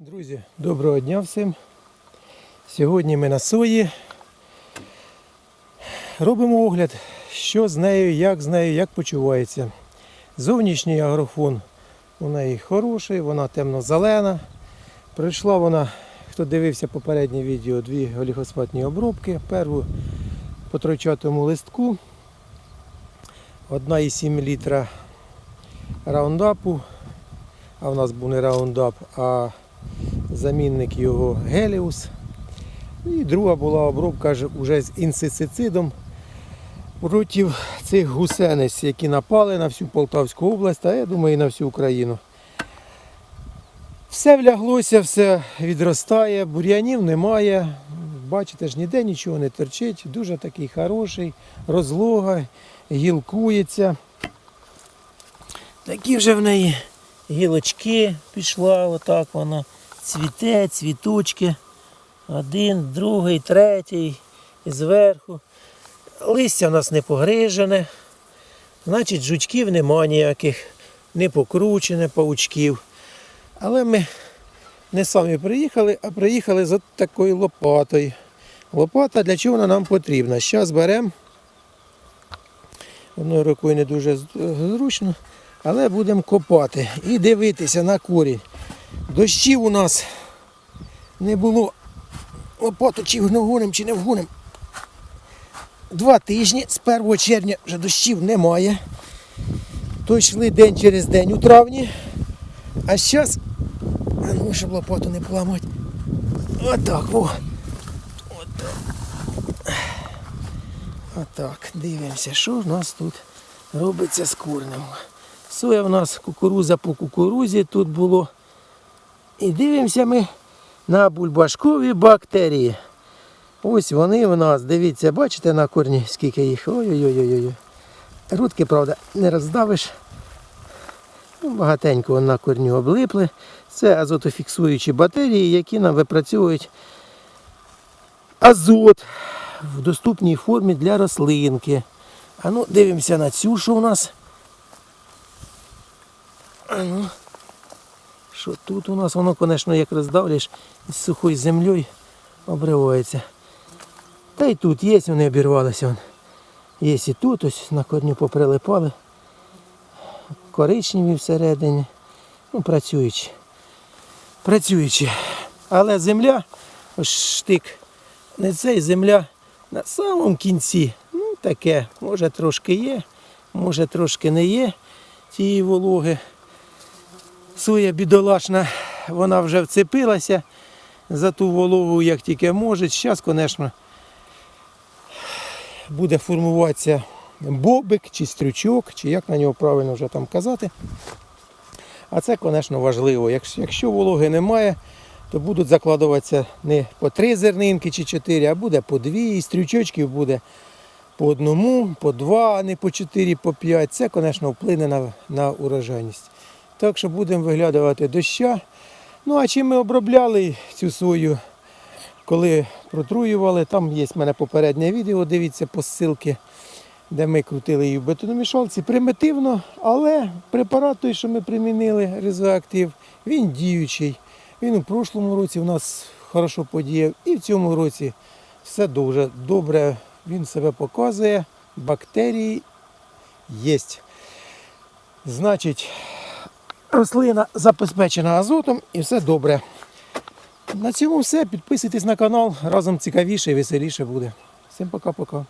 Друзі, доброго дня всім. Сьогодні ми на сої. Робимо огляд, що з нею, як з нею, як почувається. Зовнішній агрофон у неї хороший, вона темно-зелена. Пройшла вона, хто дивився попереднє відео, дві голіфосфатні обробки. Перву по тройчатому листку, 1,7 літра раундапу, а в нас був не раундап, а замінник його Геліус. І друга була обробка ж уже з інсектицидом проти цих гусениць, які напали на всю Полтавську область, а я думаю і на всю Україну. Все вляглося, все відростає, бур'янів немає. Бачите ж, ніде нічого не торчить. Дуже такий хороший, розлога, гілкується. Такі вже в неї гілочки пішла, отак вона цвіте, цвіточки. Один, другий, третій, зверху. Листя в нас не погрижене. Значить, жучків нема ніяких, не покручене паучків. Але ми не самі приїхали, а приїхали з такою лопатою. Лопата для чого вона нам потрібна? Зараз беремо. Одною рукою не дуже зручно, але будемо копати і дивитися на корінь. Дощів у нас не було. Лопату чи вгоним, чи не вгоним. Два тижні з 1 червня вже дощів немає. То йшли день через день у травні. А зараз, а ну, щоб лопату не поламати. Отак, о. Отак. Отак, дивимося, що в нас тут робиться з корнем. Соя в нас кукуруза по кукурузі тут було. І дивимося ми на бульбашкові бактерії. Ось вони в нас, дивіться, бачите на корні, скільки їх. Ой-ой-ой. Рудки, правда, не роздавиш. Ну, багатенько на корню облипли. Це азотофіксуючі батарії, які нам випрацьовують азот в доступній формі для рослинки. А ну, дивимося на цю, що у нас. А ну. Що тут у нас? Воно, звісно, як роздавлюєш із сухою землею обривається. Та й тут є, вони обірвалися. Є і тут, ось на корню поприлипали. Коричневі всередині. Ну, працюючі. Працюючі. Але земля, ось штик, не цей земля на самому кінці. Ну, таке, може трошки є, може трошки не є цієї вологи. Соя бідолашна, вона вже вцепилася за ту вологу, як тільки може. Зараз, звісно, буде формуватися бобик чи стрючок, чи як на нього правильно вже там казати. А це, звісно, важливо. Якщо вологи немає, то будуть закладуватися не по три зернинки чи чотири, а буде по дві, і стрючочків буде по одному, по два, а не по чотири, по п'ять. Це, звісно, вплине на, на урожайність. Так що будемо виглядувати доща. Ну а чим ми обробляли цю сою, коли протруювали, там є в мене попереднє відео, дивіться по ссылки, де ми крутили її в бетономішалці. Примітивно, але препарат той, що ми примінили, резоактив, він діючий. Він у прошлому році у нас хорошо подіяв і в цьому році все дуже добре. Він себе показує, бактерії є. Значить, рослина забезпечена азотом і все добре. На цьому все. Підписуйтесь на канал, разом цікавіше і веселіше буде. Всім пока-пока.